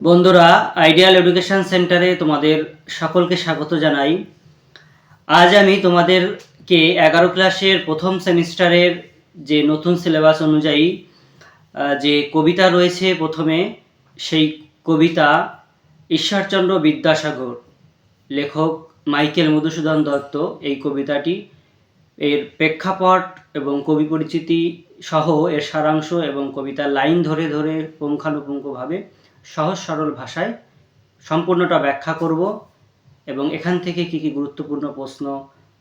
বন্ধুরা ideal education সেন্টারে তোমাদের সকলকে স্বাগত জানাই। আজ আমি তোমাদেরকে এগারো ক্লাসের প্রথম সেমিস্টারের যে নতুন সিলেবাস অনুযায়ী যে কবিতা রয়েছে প্রথমে, সেই কবিতা ঈশ্বরচন্দ্র বিদ্যাসাগর, লেখক মাইকেল মধুসূদন দত্ত, এই কবিতাটি এর প্রেক্ষাপট এবং কবি পরিচিতি সহ এর সারাংশ এবং কবিতার লাইন ধরে ধরে পুঙ্খানুপুঙ্খভাবে সহজ সরল ভাষায় সম্পূর্ণটা ব্যাখ্যা করব এবং এখান থেকে কি কি গুরুত্বপূর্ণ প্রশ্ন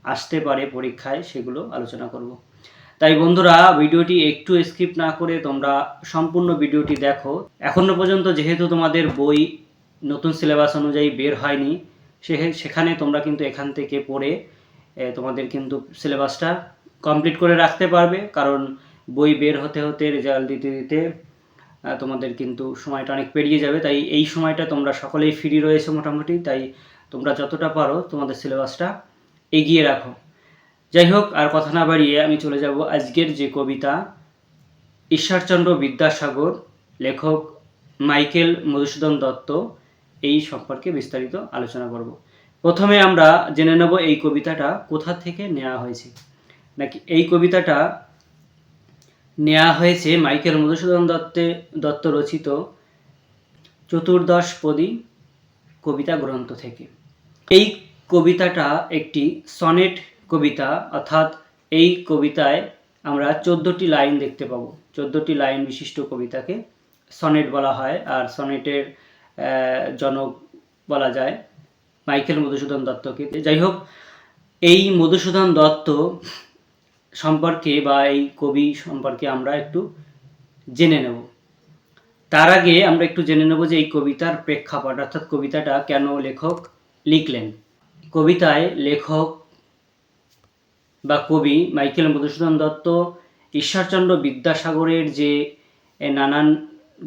আসতে পারে পরীক্ষায় সেগুলো আলোচনা করব। তাই বন্ধুরা, ভিডিওটি একটু স্কিপ না করে তোমরা সম্পূর্ণ ভিডিওটি দেখো। এখনও পর্যন্ত যেহেতু তোমাদের বই নতুন সিলেবাস অনুযায়ী বের হয়নি সেখানে তোমরা কিন্তু এখান থেকে পড়ে তোমাদের কিন্তু সিলেবাসটা কমপ্লিট করে রাখতে পারবে। কারণ বই বের হতে হতে রেজাল্ট দিতে দিতে তোমাদের কিন্তু সময়টা অনেক পেরিয়ে যাবে, তাই এই সময়টা তোমরা সকলেই ফ্রি রয়েছে মোটামুটি, তাই তোমরা যতটা পারো তোমাদের সিলেবাসটা এগিয়ে রাখো। যাই হোক, আর কথা না বাড়িয়ে আমি চলে যাব আজকের যে কবিতা, ঈশ্বরচন্দ্র বিদ্যাসাগর, লেখক মাইকেল মধুসূদন দত্ত, এই সম্পর্কে বিস্তারিত আলোচনা করব। প্রথমে আমরা জেনে নেব এই কবিতাটা কোথা থেকে নেওয়া হয়েছে। নাকি এই কবিতাটা নেওয়া হয়েছে মাইকেল মধুসূদন দত্তে দত্ত রচিত চতুর্দশপদী কবিতা গ্রন্থ থেকে। এই কবিতাটা একটি সনেট কবিতা, অর্থাৎ এই কবিতায় আমরা চোদ্দোটি লাইন দেখতে পাবো। চোদ্দোটি লাইন বিশিষ্ট কবিতাকে সনেট বলা হয়, আর সনেটের জনক বলা যায় মাইকেল মধুসূদন দত্তকে। যাই হোক, এই মধুসূদন দত্ত সম্পর্কে বা এই কবি সম্পর্কে আমরা একটু জেনে নেব। তার আগে আমরা একটু জেনে নেব যে এই কবিতার প্রেক্ষাপট, অর্থাৎ কবিতাটা কেন লেখক লিখলেন? কবিতায় লেখক বা কবি মাইকেল মধুসূদন দত্ত, ঈশ্বরচন্দ্র বিদ্যাসাগরের যে নানান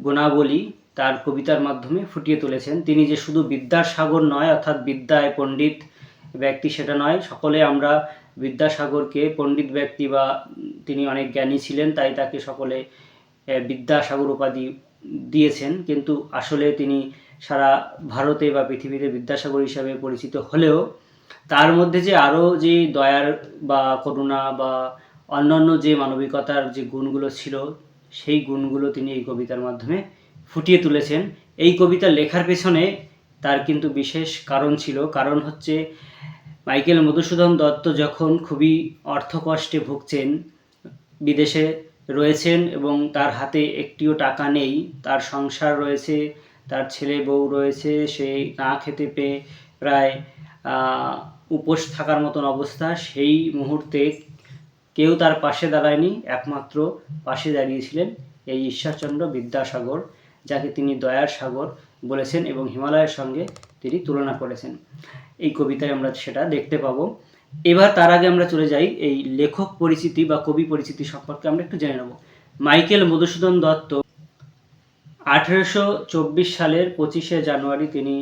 গুণাবলী তার কবিতার মাধ্যমে ফুটিয়ে তুলেছেন। তিনি যে শুধু বিদ্যার সাগর নয়, অর্থাৎ বিদ্যায় পণ্ডিত ব্যক্তি সেটা নয়, সকলে আমরা বিদ্যাসাগরকে পণ্ডিত ব্যক্তি বা তিনি অনেক জ্ঞানী ছিলেন, তাই তাকে সকলে বিদ্যাসাগর উপাধি দিয়েছেন। কিন্তু আসলে তিনি সারা ভারতে বা পৃথিবীতে বিদ্যাসাগর হিসাবে পরিচিত হলেও, তার মধ্যে যে আরও যে দয়ার বা করুণা বা অন্যান্য যে মানবিকতার যে গুণগুলো ছিল, সেই গুণগুলো তিনি এই কবিতার মাধ্যমে ফুটিয়ে তুলেছেন। এই কবিতা লেখার পেছনে তার কিন্তু বিশেষ কারণ ছিল। কারণ হচ্ছে মাইকেল মধুসূদন দত্ত যখন খুবই অর্থকষ্টে ভুগছেন, বিদেশে রয়েছেন এবং তার হাতে একটিও টাকা নেই, তার সংসার রয়েছে, তার ছেলে বউ রয়েছে, সে না খেতে পেয়ে প্রায় উপোস থাকার মতন অবস্থা, সেই মুহূর্তে কেউ তার পাশে দাঁড়ায়নি, একমাত্র পাশে দাঁড়িয়েছিলেন এই ঈশ্বরচন্দ্র বিদ্যাসাগর, যাকে তিনি দয়ার সাগর বলেছেন এবং হিমালয়ের সঙ্গে তিনি তুলনা করেছেন। এই কবিতায় আমরা সেটা দেখতে পাবো। এবার তার আগে আমরা চলে যাই এই লেখক পরিচিতি বা কবি পরিচিতি সম্পর্কে আমরা একটু জেনে নেব। মাইকেল মধুসূদন দত্ত আঠেরোশো চব্বিশ সালের পঁচিশে জানুয়ারি তিনি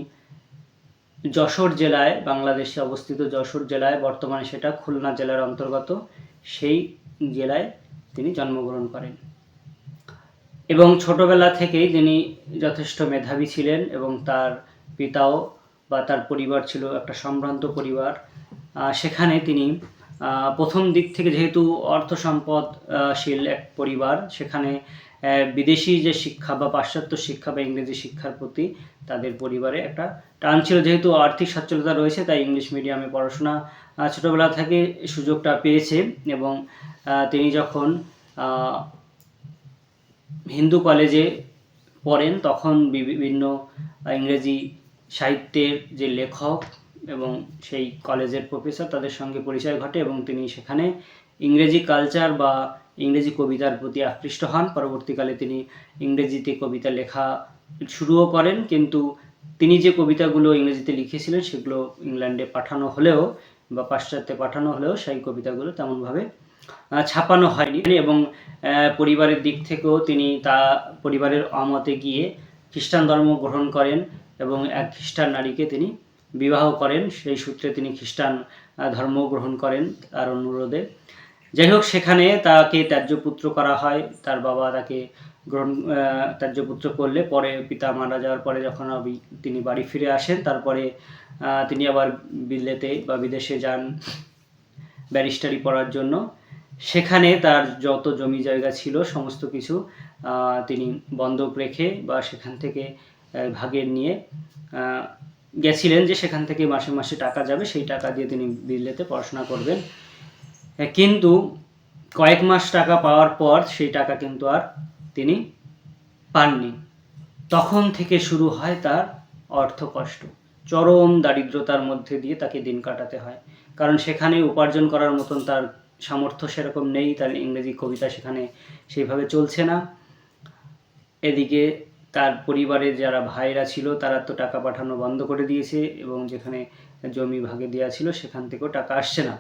যশোর জেলায়, বাংলাদেশে অবস্থিত যশোর জেলায়, বর্তমানে সেটা খুলনা জেলার অন্তর্গত, সেই জেলায় তিনি জন্মগ্রহণ করেন। এবং ছোটবেলা থেকেই তিনি যথেষ্ট মেধাবী ছিলেন এবং তার পিতাও বা তার পরিবার ছিল একটা সম্ভ্রান্ত পরিবার। সেখানে তিনি প্রথম দিক থেকে যেহেতু অর্থ সম্পদশীল এক পরিবার, সেখানে বিদেশি যে শিক্ষা বা পাশ্চাত্য শিক্ষা বা ইংরেজি শিক্ষার প্রতি তাদের পরিবারে একটা টান ছিল। যেহেতু আর্থিক সচ্ছলতা রয়েছে, তাই ইংলিশ মিডিয়ামে পড়াশোনা ছোটোবেলা থেকে সুযোগটা পেয়েছে এবং তিনি যখন হিন্দু কলেজে পড়েন, তখন বিভিন্ন ইংরেজি সাহিত্যের যে লেখক এবং সেই কলেজের প্রফেসর তাদের সঙ্গে পরিচয় ঘটে এবং তিনি সেখানে ইংরেজি কালচার বা ইংরেজি কবিতার প্রতি আকৃষ্ট হন। পরবর্তীকালে তিনি ইংরেজিতে কবিতা লেখা শুরুও করেন, কিন্তু তিনি যে কবিতাগুলো ইংরেজিতে লিখেছিলেন সেগুলো ইংল্যান্ডে পাঠানো হলেও বা পাশ্চাত্যে পাঠানো হলেও সেই কবিতাগুলো তেমনভাবে ছাপানো হয়নি এবং পরিবারের দিক থেকেও তিনি তা পরিবারের অমতে গিয়ে খ্রিস্টান ধর্ম গ্রহণ করেন এবং এক খ্রিস্টান নারীকে তিনি বিবাহ করেন। সেই সূত্রে তিনি খ্রিস্টান ধর্ম গ্রহণ করেন তার অনুরোধে। যাই হোক সেখানে তাকে ত্যায্য পুত্র করা হয়। তার বাবা তাকে গ্রহণ আহ, ত্যায্যপুত্র করলে পরে পিতা মারা যাওয়ার পরে যখন তিনি বাড়ি ফিরে আসেন তারপরে তিনি আবার বিলেতে বা বিদেশে যান ব্যারিস্টারি পড়ার জন্য। সেখানে তার যত জমি জায়গা ছিল, সমস্ত কিছু তিনি বন্ধক রেখে বা সেখান থেকে ভাগের নিয়ে গেছিলেন যে সেখান থেকে মাসে মাসে টাকা যাবে, সেই টাকা দিয়ে তিনি বিলেতে পড়াশোনা করবেন। কিন্তু কয়েক মাস টাকা পাওয়ার পর সেই টাকা কিন্তু আর তিনি পাননি। তখন থেকে শুরু হয় তার অর্থ কষ্ট। চরম দারিদ্রতার মধ্যে দিয়ে তাকে দিন কাটাতে হয়। কারণ সেখানে উপার্জন করার মতন তার সামর্থ্য সেরকম নেই তার ইংরেজি কবিতা সেখানে সেইভাবে চলছে না। এদিকে তার পরিবারের যারা ভাইরা ছিল, তারা তো টাকা পাঠানো বন্ধ করে দিয়েছে এবং যেখানে জমি ভাগে দেওয়া ছিল, সেখান থেকেও টাকা আসছে না।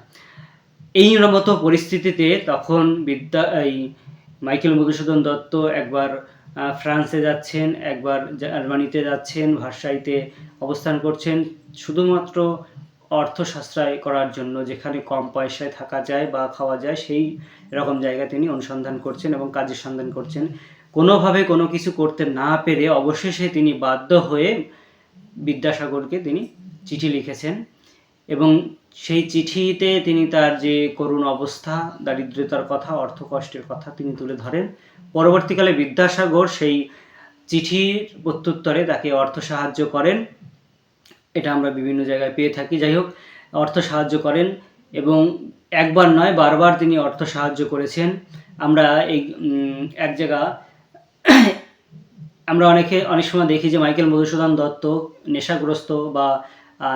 এই মতো পরিস্থিতিতে তখন বিদ্যা, এই মাইকেল মধুসূদন দত্ত একবার ফ্রান্সে যাচ্ছেন, একবার জার্মানিতে যাচ্ছেন, ভার্সাইতে অবস্থান করছেন। শুধুমাত্র অর্থ সাশ্রয় করার জন্য যেখানে কম পয়সায় থাকা যায় বা খাওয়া যায়, সেই রকম জায়গা তিনি অনুসন্ধান করছেন এবং কাজের সন্ধান করছেন। কোনোভাবে কোনো কিছু করতে না পেরে অবশেষে তিনি বাধ্য হয়ে বিদ্যাসাগরকে তিনি চিঠি লিখেছেন এবং সেই চিঠিতে তিনি তার যে করুণ অবস্থা দারিদ্রতার কথা অর্থ কষ্টের কথা তিনি তুলে ধরেন। পরবর্তীকালে বিদ্যাসাগর সেই চিঠির প্রত্যুত্তরে তাকে অর্থ সাহায্য করেন। এটা আমরা বিভিন্ন জায়গায় পেয়ে থাকি। যাই হোক, অর্থ সাহায্য করেন এবং একবার নয়, বারবার তিনি অর্থ সাহায্য করেছেন। আমরা এই এক জায়গা, আমরা অনেকে, অনেক সময় দেখি যে মাইকেল মধুসূদন দত্ত নেশাগ্রস্ত বা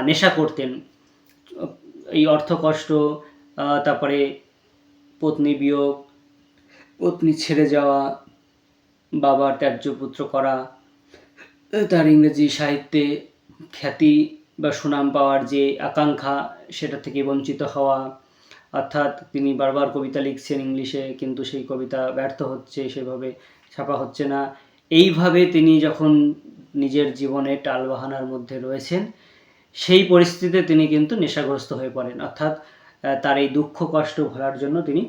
নেশা করতেন। এই অর্থ কষ্ট তারপরে পত্নী বিয়োগ, পত্নী ছেড়ে যাওয়া, বাবার ত্যায্য পুত্র করা, তার ইংরেজি সাহিত্যে খ্যাতি বা সুনাম পাওয়ার যে আকাঙ্ক্ষা, সেটা থেকে বঞ্চিত হওয়া, অর্থাৎ তিনি বারবার কবিতা লিখছেন ইংলিশে, কিন্তু সেই কবিতা ব্যর্থ হচ্ছে, সেভাবে ছাপা হচ্ছে না। এইভাবে তিনি যখন নিজের জীবনে টালবাহানার মধ্যে রয়েছেন, সেই পরিস্থিতিতে তিনি কিন্তু নেশাগ্রস্ত হয়ে পড়েন। অর্থাৎ তার এই দুঃখ কষ্ট ভোলার জন্য তিনি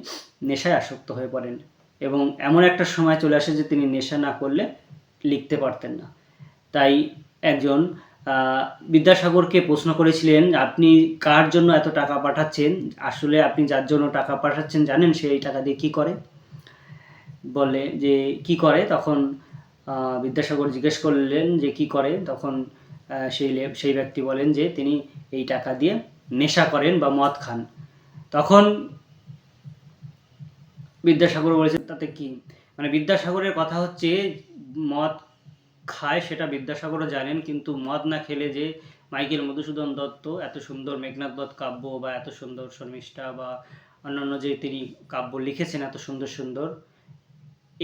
নেশায় আসক্ত হয়ে পড়েন এবং এমন একটা সময় চলে আসে যে তিনি নেশা না করলে লিখতে পারতেন না। তাই একজন বিদ্যাসাগরকে প্রশ্ন করেছিলেন, আপনি কার জন্য এত টাকা পাঠাচ্ছেন? আসলে আপনি যার জন্য টাকা পাঠাচ্ছেন জানেন সে এই টাকা দিয়ে কী করে? বলে যে, কি করে? তখন বিদ্যাসাগর জিজ্ঞেস করলেন যে, কি করে? তখন সেই সেই ব্যক্তি বলেন যে, তিনি এই টাকা দিয়ে নেশা করেন বা মদ খান। তখন বিদ্যাসাগর বলেছে তাতে কি? মানে বিদ্যাসাগরের কথা হচ্ছে, মদ খায় সেটা বিদ্যাসাগরও জানেন, কিন্তু মদ না খেলে যে মাইকেল মধুসূদন দত্ত এত সুন্দর মেঘনাথ বধ কাব্য বা এত সুন্দর শর্মিষ্ঠা বা অন্যান্য যে তিনি কাব্য লিখেছেন এত সুন্দর সুন্দর,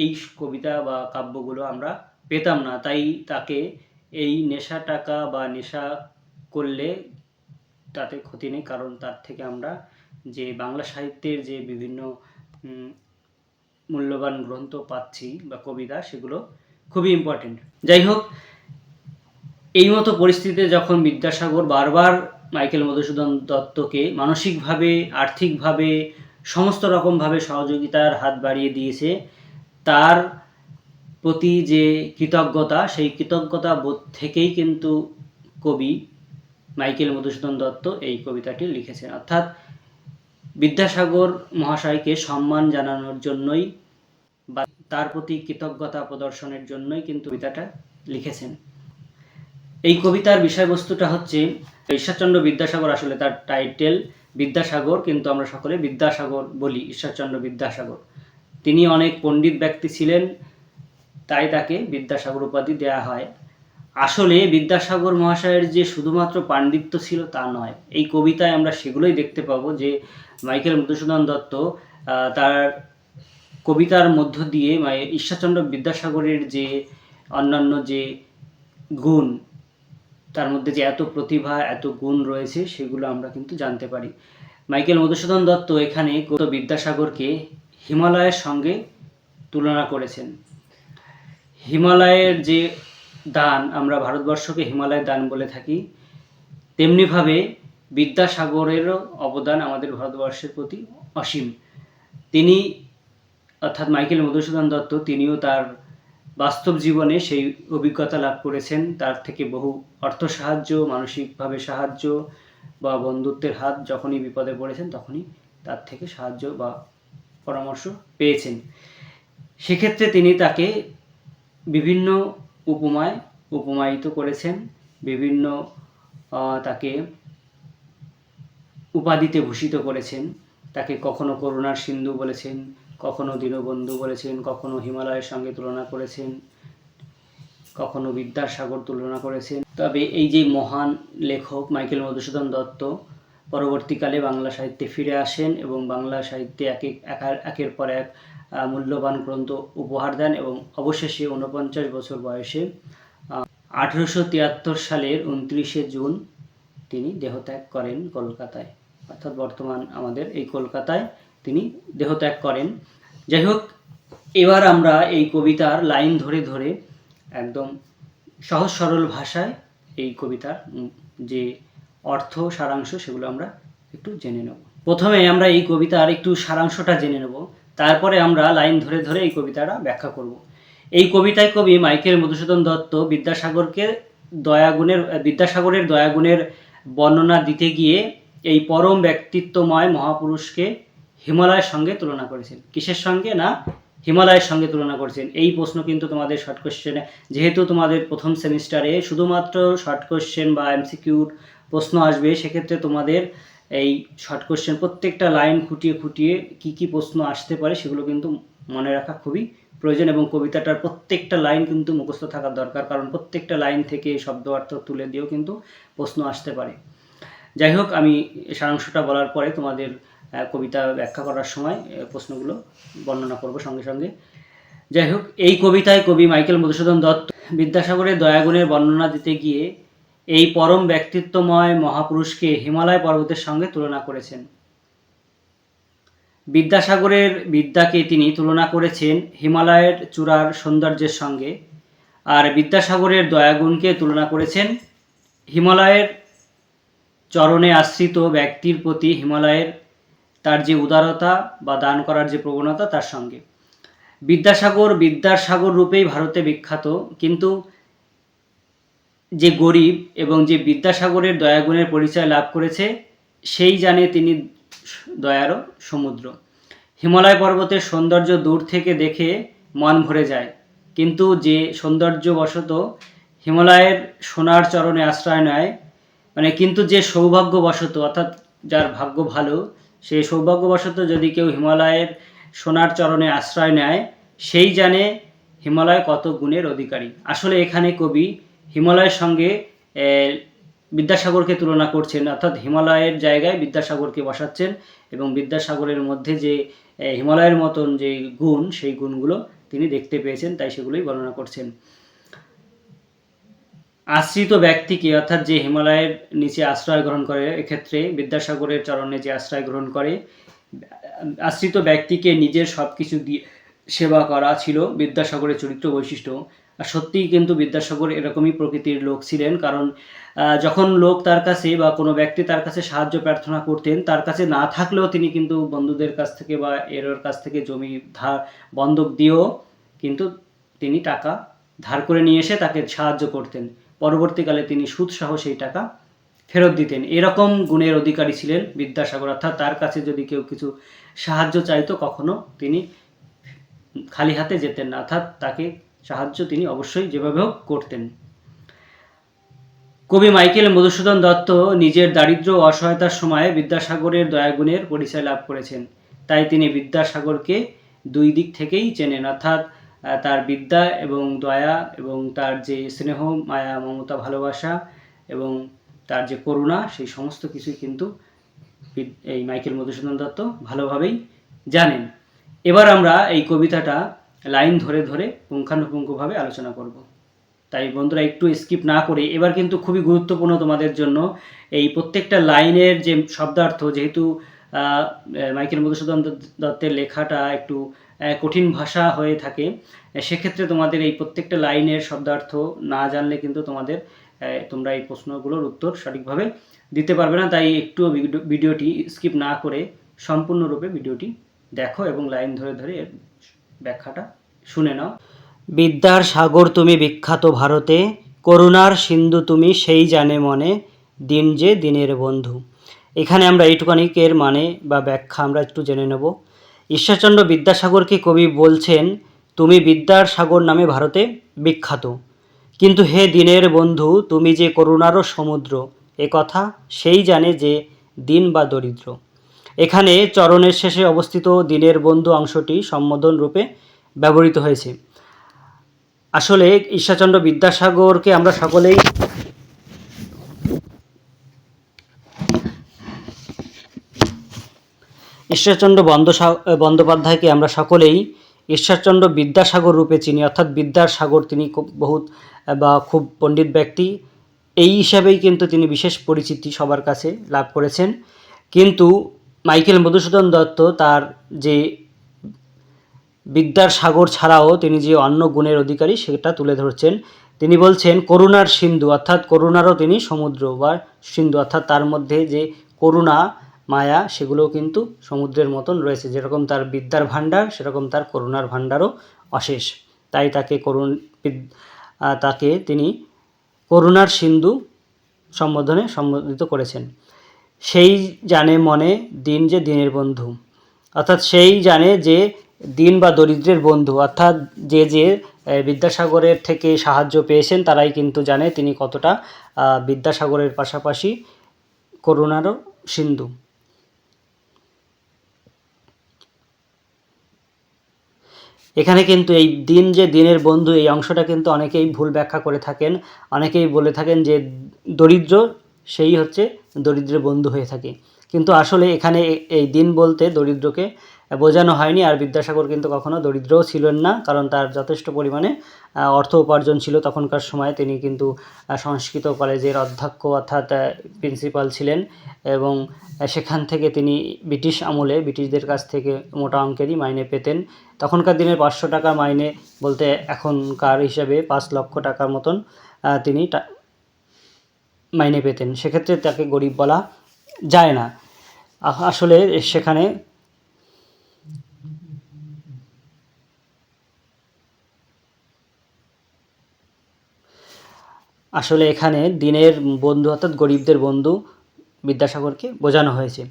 এই কবিতা বা কাব্যগুলো আমরা পেতাম না। তাই তাকে এই নেশা টাকা বা নেশা করলে তাতে ক্ষতি নেই, কারণ তার থেকে আমরা যে বাংলা সাহিত্যের যে বিভিন্ন মূল্যবান গ্রন্থ পাচ্ছি বা কবিতা, সেগুলো খুবই ইম্পর্টেন্ট যাই হোক এই মতো পরিস্থিতিতে যখন বিদ্যাসাগর বারবার মাইকেল মধুসূদন দত্তকে মানসিকভাবে, আর্থিকভাবে, সমস্ত রকমভাবে সহযোগিতার হাত বাড়িয়ে দিয়েছে, তার প্রতি যে কৃতজ্ঞতা, সেই কৃতজ্ঞতা বোধ থেকেই কিন্তু কবি মাইকেল মধুসূদন দত্ত এই কবিতাটি লিখেছেন। অর্থাৎ বিদ্যাসাগর মহাশয়কে সম্মান জানানোর জন্যই তার প্রতি কৃতজ্ঞতা প্রদর্শনের জন্যই কিন্তু কবিতাটা লিখেছেন। এই কবিতার বিষয়বস্তুটা হচ্ছে, ঈশ্বরচন্দ্র বিদ্যাসাগর আসলে তার টাইটেল বিদ্যাসাগর, কিন্তু আমরা সকলে বিদ্যাসাগর বলি, ঈশ্বরচন্দ্র বিদ্যাসাগর। তিনি অনেক পণ্ডিত ব্যক্তি ছিলেন, তাই তাকে বিদ্যাসাগর উপাধি দেয়া হয়। আসলে বিদ্যাসাগর মহাশয়ের যে শুধুমাত্র পাণ্ডিত্য ছিল তা নয়। এই কবিতায় আমরা সেগুলোই দেখতে পাবো যে মাইকেল মধুসূদন দত্ত তার কবিতার মধ্য দিয়ে ঈশ্বরচন্দ্র বিদ্যাসাগরের যে অন্যান্য যে গুণ, তার মধ্যে যে এত প্রতিভা, এত গুণ রয়েছে, সেগুলো আমরা কিন্তু জানতে পারি। মাইকেল মধুসূদন দত্ত এখানে গৌতম বিদ্যাসাগরকে হিমালয়ের সঙ্গে তুলনা করেছেন। হিমালয়ের যে দান, আমরা ভারতবর্ষকে হিমালয়ের দান বলে থাকি, তেমনিভাবে বিদ্যাসাগরেরও অবদান আমাদের ভারতবর্ষের প্রতি অসীম। তিনি অর্থাৎ মাইকেল মধুসূদন দত্ত, তিনিও তার বাস্তব জীবনে সেই অভিজ্ঞতা লাভ করেছেন। তার থেকে বহু অর্থ সাহায্য, মানসিকভাবে সাহায্য বা বন্ধুত্বের হাত যখনই বিপদে পড়েছেন, তখনই তার থেকে সাহায্য বা পরামর্শ পেয়েছেন। সেক্ষেত্রে তিনি তাকে বিভিন্ন উপমায় উপমায়িত করেছেন, বিভিন্ন তাকে উপাধিতে ভূষিত করেছেন, তাকে কখনো করুণার সিন্ধু বলেছেন কখনো দীনবন্ধু বলেছেন, কখনো হিমালয়ের সঙ্গে তুলনা করেছেন, কখনো বিদ্যাসাগর তুলনা করেছেন। তবে এই যে মহান লেখক মাইকেল মধুসূদন দত্ত পরবর্তীকালে বাংলা সাহিত্যে ফিরে আসেন এবং বাংলা সাহিত্যে এক এক একের পর এক মূল্যবান গ্রন্থ উপহার দেন এবং অবশেষে ঊনপঞ্চাশ বছর বয়সে আঠেরোশো তিয়াত্তর সালের উনত্রিশে জুন তিনি দেহত্যাগ করেন কলকাতায়। অর্থাৎ বর্তমান আমাদের এই কলকাতায়। তিনি দেহত্যাগ করেন। যাই হোক এবার আমরা এই কবিতার লাইন ধরে ধরে একদম সহজ সরল ভাষায় এই কবিতার যে অর্থ, সারাংশ সেগুলো আমরা একটু জেনে নেব। প্রথমে আমরা এই কবিতার একটু সারাংশটা জেনে নেব। তারপরে আমরা লাইন ধরে ধরে এই কবিতাটা ব্যাখ্যা করব। এই কবিতায় কবি মাইকেল মধুসূদন দত্ত বিদ্যাসাগরকে দয়াগুণের, বিদ্যাসাগরের দয়াগুণের বর্ণনা দিতে গিয়ে এই পরম ব্যক্তিত্বময় মহাপুরুষকে হিমালয়ের সঙ্গে তুলনা করেছেন। কিসের সঙ্গে না হিমালয়ের সঙ্গে তুলনা করেছেন? এই প্রশ্ন কিন্তু তোমাদের শর্ট কোশ্চেনে যেহেতু তোমাদের প্রথম সেমিস্টারে শুধুমাত্র শর্ট কোশ্চেন বা এমসিকিউর প্রশ্ন আসবে, সেক্ষেত্রে তোমাদের এই শর্ট কোশ্চেন প্রত্যেকটা লাইন খুঁটিয়ে খুঁটিয়ে কি কি প্রশ্ন আসতে পারে সেগুলো কিন্তু মনে রাখা খুবই প্রয়োজন এবং কবিতাটার প্রত্যেকটা লাইন কিন্তু মুখস্থ থাকার দরকার, কারণ প্রত্যেকটা লাইন থেকে শব্দ অর্থ তুলে দিয়েও কিন্তু প্রশ্ন আসতে পারে। যাই হোক, আমি সারাংশটা বলার পরে তোমাদের কবিতা ব্যাখ্যা করার সময় প্রশ্নগুলো বর্ণনা করব সঙ্গে সঙ্গে। যাই হোক, এই কবিতায় কবি মাইকেল মধুসূদন দত্ত বিদ্যাসাগরের দয়াগুণের বর্ণনা দিতে গিয়ে এই পরম ব্যক্তিত্বময় মহাপুরুষকে হিমালয় পর্বতের সঙ্গে তুলনা করেছেন। বিদ্যাসাগরের বিদ্যাকে তিনি তুলনা করেছেন হিমালয়ের চূড়ার সৌন্দর্যের সঙ্গে আর বিদ্যাসাগরের দয়াগুণকে তুলনা করেছেন হিমালয়ের চরণে আশ্রিত ব্যক্তির প্রতি হিমালয়ের তার যে উদারতা বা দান করার যে প্রবণতা তার সঙ্গে। বিদ্যাসাগর বিদ্যার সাগর রূপেই ভারতে বিখ্যাত, কিন্তু যে গরিব এবং যে বিদ্যাসাগরের দয়াগুণের পরিচয় লাভ করেছে, সেই জানে তিনি দয়ারও সমুদ্র। হিমালয় পর্বতের সৌন্দর্য দূর থেকে দেখে মন ভরে যায়, কিন্তু যে সৌন্দর্যবশত হিমালয়ের সোনার চরণে আশ্রয় নেয় মানে কিন্তু যে সৌভাগ্যবশত, অর্থাৎ যার ভাগ্য ভালো সেই সৌভাগ্যবশত যদি কেউ হিমালয়ের সোনার চরণে আশ্রয় নেয়, সেই জানে হিমালয় কত গুণের অধিকারী। আসলে এখানে কবি হিমালয়ের সঙ্গে বিদ্যাসাগরকে তুলনা করছেন, অর্থাৎ হিমালয়ের জায়গায় বিদ্যাসাগরকে বসাচ্ছেন এবং বিদ্যাসাগরের মধ্যে যে হিমালয়ের মতন যে গুণ, সেই গুণগুলো তিনি দেখতে পেয়েছেন, তাই সেগুলোই বর্ণনা করছেন। আশ্রিত ব্যক্তিকে, অর্থাৎ যে হিমালয়ের নিচে আশ্রয় গ্রহণ করে, এক্ষেত্রে বিদ্যাসাগরের চরণে যে আশ্রয় গ্রহণ করে, আশ্রিত ব্যক্তিকে নিজের সব কিছু দিয়ে সেবা করা ছিল বিদ্যাসাগরের চরিত্র বৈশিষ্ট্য। আর সত্যিই কিন্তু বিদ্যাসাগর এরকমই প্রকৃতির লোক ছিলেন, কারণ যখন লোক তার কাছে বা কোনো ব্যক্তি তার কাছে সাহায্য প্রার্থনা করতেন, তার কাছে না থাকলেও তিনি কিন্তু বন্ধুদের কাছ থেকে বা এর কাছ থেকে জমি ধার, বন্ধক দিয়েও কিন্তু তিনি টাকা ধার করে নিয়ে এসে তাকে সাহায্য করতেন। পরবর্তীকালে তিনি সুদ সহ সেই টাকা ফেরত দিতেন। এরকম গুণের অধিকারী ছিলেন বিদ্যাসাগর। অর্থাৎ তার কাছে যদি কেউ কিছু সাহায্য চাইতো, কখনো তিনি খালি হাতে যেতেন না। অর্থাৎ তাকে সাহায্য তিনি অবশ্যই যেভাবে হোক করতেন। কবি মাইকেল মধুসূদন দত্ত নিজের দারিদ্র্য ও অসহায়তার সময়ে বিদ্যাসাগরের দয়াগুণের পরিচয় লাভ করেছেন। তাই তিনি বিদ্যাসাগরকে দুই দিক থেকেই চেনেন। অর্থাৎ তার বিদ্যা এবং দয়া এবং তার যে স্নেহ, মায়া, মমতা, ভালোবাসা এবং তার যে করুণা, সেই সমস্ত কিছুই কিন্তু এই মাইকেল মধুসূদন দত্ত ভালোভাবেই জানেন। এবার আমরা এই কবিতাটা লাইন ধরে ধরে পুঙ্খানুপুঙ্খভাবে আলোচনা করব। তাই বন্ধুরা, একটু স্কিপ না করে এবার কিন্তু খুবই গুরুত্বপূর্ণ তোমাদের জন্য এই প্রত্যেকটা লাইনের যে শব্দার্থ, যেহেতু মাইকেল মধুসূদন দত্তের লেখাটা একটু কঠিন ভাষা হয়ে থাকে। সেক্ষেত্রে তোমাদের এই প্রত্যেকটা লাইনের শব্দার্থ না জানলে কিন্তু তোমাদের তোমরা এই প্রশ্নগুলোর উত্তর সঠিকভাবে দিতে পারবে না। তাই একটু ভিডিও- ভিডিওটি স্কিপ না করে সম্পূর্ণরূপে ভিডিওটি দেখো এবং লাইন ধরে ধরে এর ব্যাখ্যাটা শুনে নাও। বিদ্যার সাগর তুমি বিখ্যাত ভারতে, করুণার সিন্ধু তুমি সেই জানে মনে, দিন যে দিনের বন্ধু। এখানে আমরা এইটুকানিকের মানে বা ব্যাখ্যা আমরা একটু জেনে নেব। ঈশ্বরচন্দ্র বিদ্যাসাগরকে কবি বলছেন, তুমি বিদ্যার সাগর নামে ভারতে বিখ্যাত। কিন্তু হে দিনের বন্ধু, তুমি যে করুণারও সমুদ্র, এ কথা সেই জানে যে দিন বা দরিদ্র। এখানে চরণের শেষে অবস্থিত দিনের বন্ধু অংশটি সম্বোধন রূপে ব্যবহৃত হয়েছে। আসলে ঈশ্বরচন্দ্র বিদ্যাসাগরকে আমরা সকলেই ঈশ্বরচন্দ্র বন্দ্যোপাধ্যায়কে আমরা সকলেই ঈশ্বরচন্দ্র বিদ্যাসাগর রূপে চিনি, অর্থাৎ বিদ্যার সাগর তিনি খুব বহুত বা খুব পণ্ডিত ব্যক্তি। এই হিসাবেই কিন্তু তিনি বিশেষ পরিচিতি সবার কাছে লাভ করেছেন। কিন্তু মাইকেল মধুসূদন দত্ত তার যে বিদ্যার সাগর ছাড়াও তিনি যে অন্য গুণের অধিকারী সেটা তুলে ধরছেন। তিনি বলছেন, করুণার সিন্ধু অর্থাৎ করুণারও তিনি সমুদ্র বা সিন্ধু, অর্থাৎ তার মধ্যে যে করুণা মায়া, সেগুলোও কিন্তু সমুদ্রের মতন রয়েছে। যেরকম তার বিদ্যার ভাণ্ডার, সেরকম তার করুণার ভাণ্ডারও অশেষ। তাই তাকে করুণ তাকে তিনি করুণার সিন্ধু সম্বোধনে সম্বোধিত করেছেন। সেই জানে মনে দিন যে দিনের বন্ধু। অর্থাৎ সেই জানে যে দিন বা দরিদ্রের বন্ধু। অর্থাৎ যে যে বিদ্যাসাগরের থেকে সাহায্য পেয়েছেন, তারাই কিন্তু জানে তিনি কতটা বিদ্যাসাগরের পাশাপাশি করুণারও সিন্ধু। এখানে কিন্তু এই দিন যে দিনের বন্ধু, এই অংশটা কিন্তু অনেকেই ভুল ব্যাখ্যা করে থাকেন। অনেকেই বলে থাকেন যে দরিদ্র, সেই হচ্ছে দরিদ্রের বন্ধু হয়ে থাকে। কিন্তু আসলে এখানে এই দিন বলতে দরিদ্রকে বোঝানো হয়নি, আর বিদ্যাসাগর কিন্তু কখনো দরিদ্রও ছিলেন না, কারণ তার যথেষ্ট পরিমাণে অর্থ উপার্জন ছিল তখনকার সময়। তিনি কিন্তু সংস্কৃত কলেজের অধ্যক্ষ অর্থাৎ প্রিন্সিপাল ছিলেন এবং সেখান থেকে তিনি ব্রিটিশ আমলে ব্রিটিশদের কাছ থেকে মোটা অঙ্কেরই মাইনে পেতেন। তখনকার দিনের পাঁচশো টাকা মাইনে বলতে এখনকার হিসাবে পাঁচ লক্ষ টাকার মতন তিনি মাইনে পেতেন। সেক্ষেত্রে তাকে গরিব বলা যায় না। আসলে সেখানে আসলে এখানে দিনের বন্ধু অর্থাৎ গরিবদের বন্ধু বিদ্যাসাগরকে বোঝানো হয়েছে।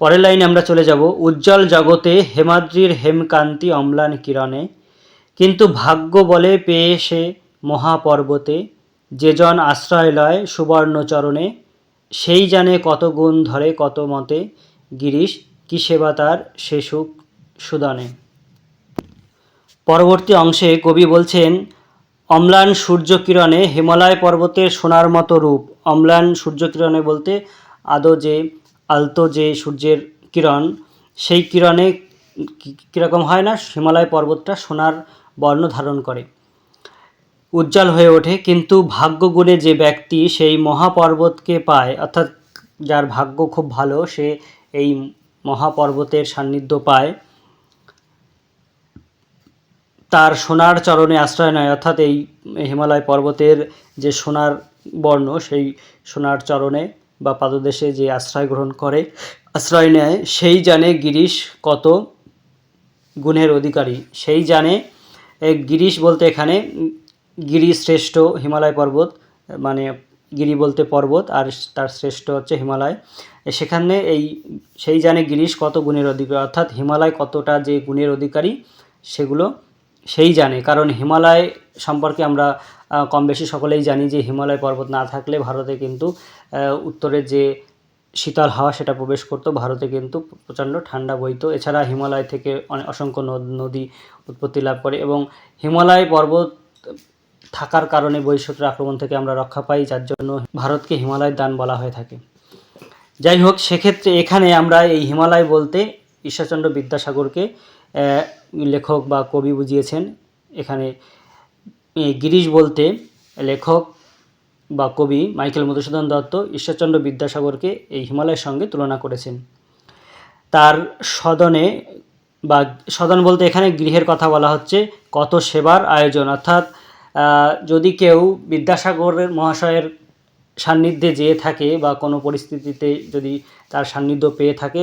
পরের লাইনে আমরা চলে যাব। উজ্জ্বল জগতে হেমাদ্রির হেমকান্তি অম্লান কিরণে। কিন্তু ভাগ্য বলে পেয়ে সে মহাপর্বতে যেজন আশ্রয় লয় সুবর্ণ চরণে সেই জানে কত গুণ ধরে কত মতে, গিরিশ কি সেবা তার সে সুখ সুদনে। পরবর্তী অংশে কবি বলছেন, অম্লান সূর্যকিরণে হিমালয় পর্বতের সোনার মতো রূপ। অম্লান সূর্যকিরণে বলতে আদৌ যে আলতো যে সূর্যের কিরণ, সেই কিরণে কীরকম হয় না, হিমালয় পর্বতটা সোনার বর্ণ ধারণ করে। উজ্জ্বল হয়ে ওঠে, কিন্তু ভাগ্যগুণে যে ব্যক্তি সেই মহাপর্বতকে পায়, অর্থাৎ যার ভাগ্য খুব ভালো, সে এই মহাপর্বতের সান্নিধ্য পায়। তার সোনার চরণে আশ্রয় নেয়, অর্থাৎ এই হিমালয় পর্বতের যে সোনার বর্ণ, সেই সোনার চরণে। বা পাদদেশে যে আশ্রয় গ্রহণ করে, আশ্রয় নেয়, সেই জানে গিরিশ কত গুণের অধিকারী। সেই জানে গিরিশ বলতে এখানে গিরি শ্রেষ্ঠ হিমালয় পর্বত মানে গিরি বলতে পর্বত, আর তার শ্রেষ্ঠ হচ্ছে হিমালয়। সেখানে এই, সেই জানে গিরিশ কত গুণের অধিকারী, অর্থাৎ হিমালয় কতটা যে গুণের অধিকারী, সেগুলো সেই জানে। কারণ হিমালয় সম্পর্কে আমরা কম বেশি সকলেই জানি যে হিমালয় পর্বত না থাকলে ভারতে কিন্তু আহ, উত্তরের যে শীতল হাওয়া সেটা প্রবেশ করতো ভারতে কিন্তু প্রচণ্ড ঠান্ডা বইতো। এছাড়া হিমালয় থেকে অনেক অসংখ্য নদ- উৎপত্তি লাভ করে এবং হিমালয় পর্বত থাকার কারণে বৈশ্যতের আক্রমণ থেকে আমরা রক্ষা পাই যার জন্য ভারতকে হিমালয়ের দান বলা হয়ে থাকে। যাই হোক সেক্ষেত্রে এখানে আমরা এই হিমালয় বলতে ঈশ্বরচন্দ্র বিদ্যাসাগরকে লেখক বা কবি বুঝিয়েছেন। এখানে গিরিশ বলতে লেখক বা কবি মাইকেল মধুসূদন দত্ত ঈশ্বরচন্দ্র বিদ্যাসাগরকে এই হিমালয়ের সঙ্গে তুলনা করেছেন। তার সদনে বা সদন বলতে এখানে গৃহের কথা বলা হচ্ছে, কত সেবার আয়োজন। অর্থাৎ যদি কেউ বিদ্যাসাগরের মহাশয়ের সান্নিধ্যে যেয়ে থাকে বা কোনো পরিস্থিতিতে যদি তার সান্নিধ্য পেয়ে থাকে,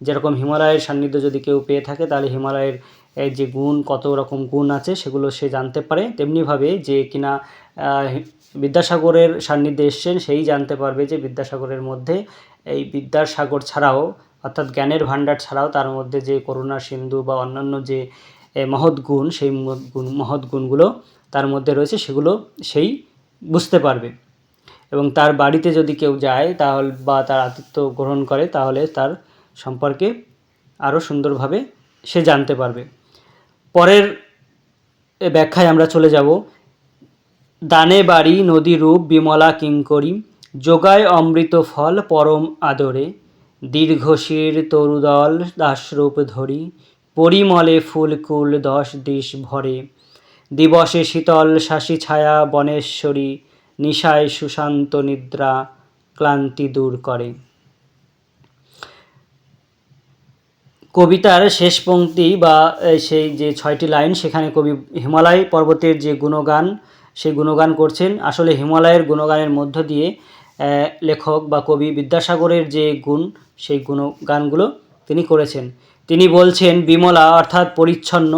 যেরকম হিমালয়ের সান্নিধ্য যদি কেউ পেয়ে থাকে, তাহলে হিমালয়ের যে গুণ, কত রকম গুণ আছে সেগুলো সে জানতে পারে। তেমনিভাবে যে কিনা বিদ্যাসাগরের সান্নিধ্যে এসছেন, সেই জানতে পারবে যে বিদ্যাসাগরের মধ্যে এই বিদ্যাসাগর ছাড়াও, অর্থাৎ জ্ঞানের ভাণ্ডার ছাড়াও তার মধ্যে যে করুণা সিন্ধু বা অন্যান্য যে মহৎ গুণ, সেই গুণ, মহৎ গুণগুলো তার মধ্যে রয়েছে, সেগুলো সেই বুঝতে পারবে। এবং তার বাড়িতে যদি কেউ যায়, তাহলে, বা তার আতিথ্য গ্রহণ করে, তাহলে তার সম্পর্কে আরও সুন্দরভাবে সে জানতে পারবে। পরের ব্যাখ্যায় আমরা চলে যাব। দানে বাড়ি, নদী রূপ, বিমলা কিঙ্করী যোগায় অমৃত ফল, পরম আদরে, দীর্ঘশির তরুদল, দাসরূপ ধরি, পরিমলে ফুলকুল দশ দিশ ভরে, দিবসে শীতল শাসী ছায়া বনেশ্বরী, নিশায় সুশান্ত নিদ্রা ক্লান্তি দূর করে। কবিতার শেষ পংক্তি বা সেই যে ছয়টি লাইন, সেখানে কবি হিমালয় পর্বতের যে গুণগান, সেই গুণগান করছেন। আসলে হিমালয়ের গুণগানের মধ্য দিয়ে লেখক বা কবি বিদ্যাসাগরের যে গুণ, সেই গুণগানগুলো তিনি করেছেন। তিনি বলছেন, বিমলা অর্থাৎ পরিচ্ছন্ন।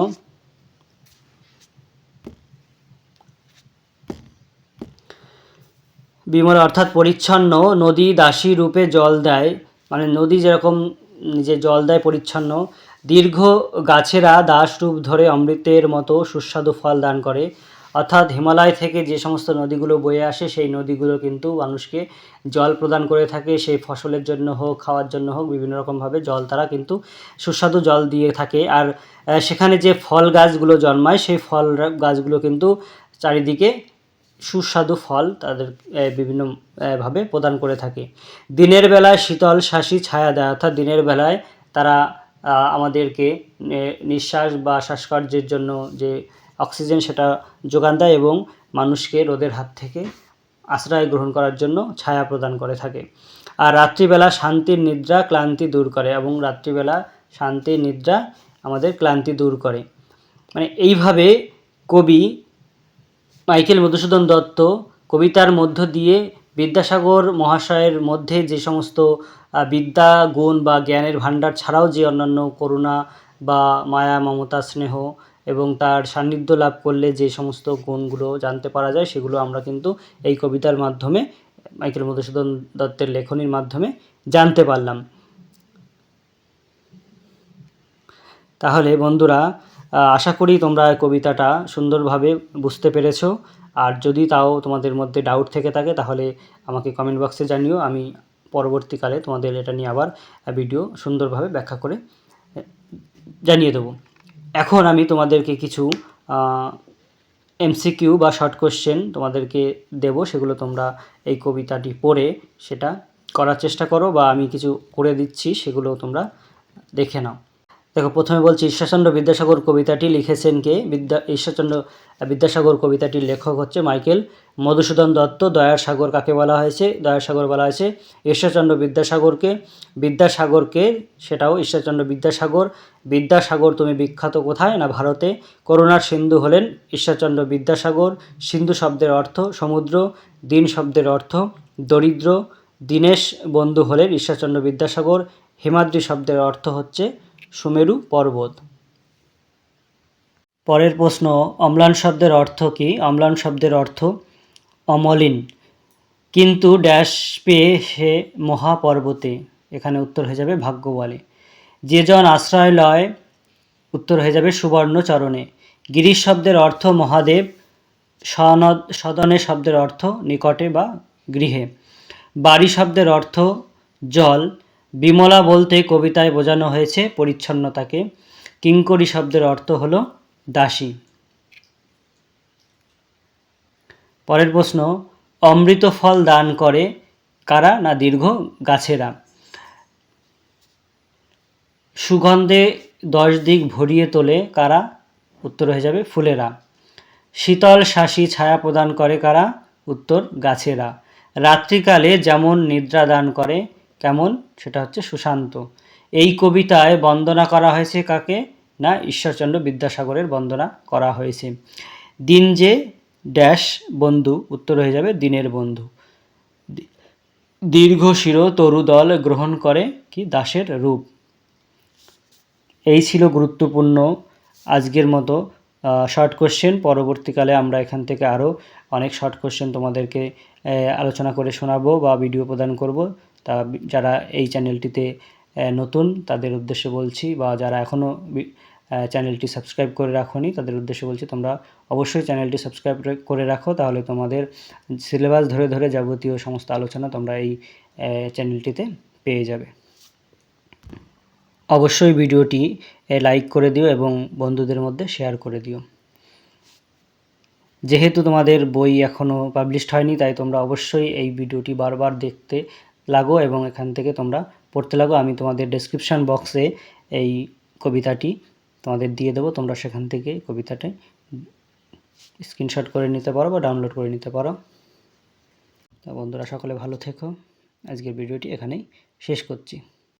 বিমলা অর্থাৎ পরিচ্ছন্ন, নদী দাসী রূপে জল দেয়। মানে নদী যেরকম যে জল দেয় পরিচ্ছন্ন, দীর্ঘ গাছেরা দাস রূপ ধরে অমৃতের মতো সুস্বাদু ফল দান করে। অর্থাৎ হিমালয় থেকে যে সমস্ত নদীগুলো বয়ে আসে, সেই নদীগুলো কিন্তু মানুষকে জল প্রদান করে থাকে। সেই ফসলের জন্য হোক, খাওয়ার জন্য হোক, বিভিন্ন রকমভাবে জল তারা কিন্তু সুস্বাদু জল দিয়ে থাকে। আর সেখানে যে ফল গাছগুলো জন্মায়, সেই ফল গাছগুলো কিন্তু চারিদিকে সুস্বাদু ফল তাদের বিভিন্ন ভাবে প্রদান করে থাকে। দিনের বেলায় শীতল শাসী ছায়া দেয়, অর্থাৎ দিনের বেলায় তারা আমাদেরকে নিঃশ্বাস বা শ্বাসকার্যের জন্য যে অক্সিজেন সেটা যোগান দেয় এবং মানুষকে রোদের হাত থেকে আশ্রয় গ্রহণ করার জন্য ছায়া প্রদান করে থাকে। আর রাত্রিবেলা শান্তির নিদ্রা ক্লান্তি দূর করে এবং রাত্রিবেলা শান্তির নিদ্রা আমাদের ক্লান্তি দূর করে। মানে এইভাবে কবি মাইকেল মধুসূদন দত্ত কবিতার মধ্য দিয়ে বিদ্যাসাগর মহাশয়ের মধ্যে যে সমস্ত বিদ্যা, গুণ বা জ্ঞানের ভাণ্ডার ছাড়াও যে অন্যান্য করুণা বা মায়া, মমতা, স্নেহ এবং তার সান্নিধ্য লাভ করলে যে সমস্ত গুণগুলো জানতে পারা যায় সেগুলো আমরা কিন্তু এই কবিতার মাধ্যমে, মাইকেল মধুসূদন দত্তের লেখনীর মাধ্যমে জানতে পারলাম। তাহলে বন্ধুরা আশা করি তোমরা কবিতাটা সুন্দরভাবে বুঝতে পেরেছ। আর যদি তাও তোমাদের মধ্যে ডাউট থেকে থাকে, তাহলে আমাকে কমেন্ট বক্সে জানিও। আমি পরবর্তীকালে তোমাদের এটা নিয়ে আবার ভিডিও সুন্দরভাবে ব্যাখ্যা করে জানিয়ে দেবো। এখন আমি তোমাদেরকে কিছু এমসিকিউ বা শর্ট কোশ্চেন তোমাদেরকে দেব। সেগুলো তোমরা এই কবিতাটি পড়ে সেটা করার চেষ্টা করো বা আমি কিছু করে দিচ্ছি, সেগুলো তোমরা দেখে নাও। দেখো, প্রথমে বলছি, ঈশ্বরচন্দ্র বিদ্যাসাগর কবিতাটি লিখেছেন কে? বিদ্যা, ঈশ্বরচন্দ্র বিদ্যাসাগর কবিতাটির লেখক হচ্ছে মাইকেল মধুসূদন দত্ত। দয়ার সাগর কাকে বলা হয়েছে? দয়ার সাগর বলা হয়েছে ঈশ্বরচন্দ্র বিদ্যাসাগরকে। বিদ্যাসাগরকে, সেটাও ঈশ্বরচন্দ্র বিদ্যাসাগর। বিদ্যাসাগর, তুমি বিখ্যাত কোথায়? না ভারতে? করুণার সিন্ধু হলেন ঈশ্বরচন্দ্র বিদ্যাসাগর। সিন্ধু শব্দের অর্থ সমুদ্র, দিন শব্দের অর্থ দরিদ্র। দীনেশ বন্ধু হলেন ঈশ্বরচন্দ্র বিদ্যাসাগর। হিমাদ্রি শব্দের অর্থ হচ্ছে সুমেরু পর্বত। পরের প্রশ্ন, অম্লান শব্দের অর্থ কি? অম্লান শব্দের অর্থ অমলিন। কিন্তু ড্যাশ পেয়ে সে মহাপর্বতে। এখানে উত্তর হয়ে যাবে ভাগ্য বলে। যে জন আশ্রয় লয়, উত্তর হয়ে যাবে সুবর্ণ চরণে। গিরিশ শব্দের অর্থ মহাদেব, সনদ, সদনে শব্দের অর্থ নিকটে বা গৃহে। বাড়ি শব্দের অর্থ জল বিমলা বলতে কবিতায় বোঝানো হয়েছে পরিচ্ছন্নতাকে। কিঙ্করি শব্দের অর্থ হলো দাসী। পরের প্রশ্ন, অমৃত ফল দান করে কারা না দীর্ঘ গাছেরা? সুগন্ধে দশ দিক ভরিয়ে তোলে কারা? উত্তর হয়ে যাবে ফুলেরা। শীতল শাসী ছায়া প্রদান করে কারা? উত্তর গাছেরা। রাত্রিকালে যেমন নিদ্রা দান করে কেমন? সেটা হচ্ছে সুশান্ত। এই কবিতায় বন্দনা করা হয়েছে কাকে? না, ঈশ্বরচন্দ্র বিদ্যাসাগরের বন্দনা করা হয়েছে। দিন যে ড্যাশ বন্ধু, উত্তর হয়ে যাবে দিনের বন্ধু। দীর্ঘ শির তরুদল গ্রহণ করে কি? দাসের রূপ। এই ছিল গুরুত্বপূর্ণ আজকের মতো শর্ট কোশ্চেন পরবর্তীকালে আমরা এখান থেকে আরও অনেক শর্ট কোশ্চেন তোমাদেরকে আলোচনা করে শোনাবো বা ভিডিও প্রদান করব। তা যারা এই চ্যানেলটিতে নতুন, তাদের উদ্দেশ্যে বলছি বা যারা এখনও চ্যানেলটি সাবস্ক্রাইব করে রাখোনি, তাদের উদ্দেশ্যে বলছি তোমরা অবশ্যই চ্যানেলটি সাবস্ক্রাইব করে রাখো। তাহলে তোমাদের সিলেবাস ধরে ধরে যাবতীয় সমস্ত আলোচনা তোমরা এই চ্যানেলটিতে পেয়ে যাবে। অবশ্যই ভিডিওটি লাইক করে দিও এবং বন্ধুদের মধ্যে শেয়ার করে দিও। যেহেতু তোমাদের বই এখনও পাবলিশড হয়নি, তাই তোমরা অবশ্যই এই ভিডিওটি বারবার দেখতে লাগো এবং এখান থেকে তোমরা পড়তে লাগো। আমি তোমাদের ডেসক্রিপশান বক্সে এই কবিতাটি তোমাদের দিয়ে দেবো। তোমরা সেখান থেকে কবিতাটি স্ক্রিনশট করে নিতে পারো বা ডাউনলোড করে নিতে পারো। তা বন্ধুরা, সকলে ভালো থেকো। আজকের ভিডিওটি এখানেই শেষ করছি।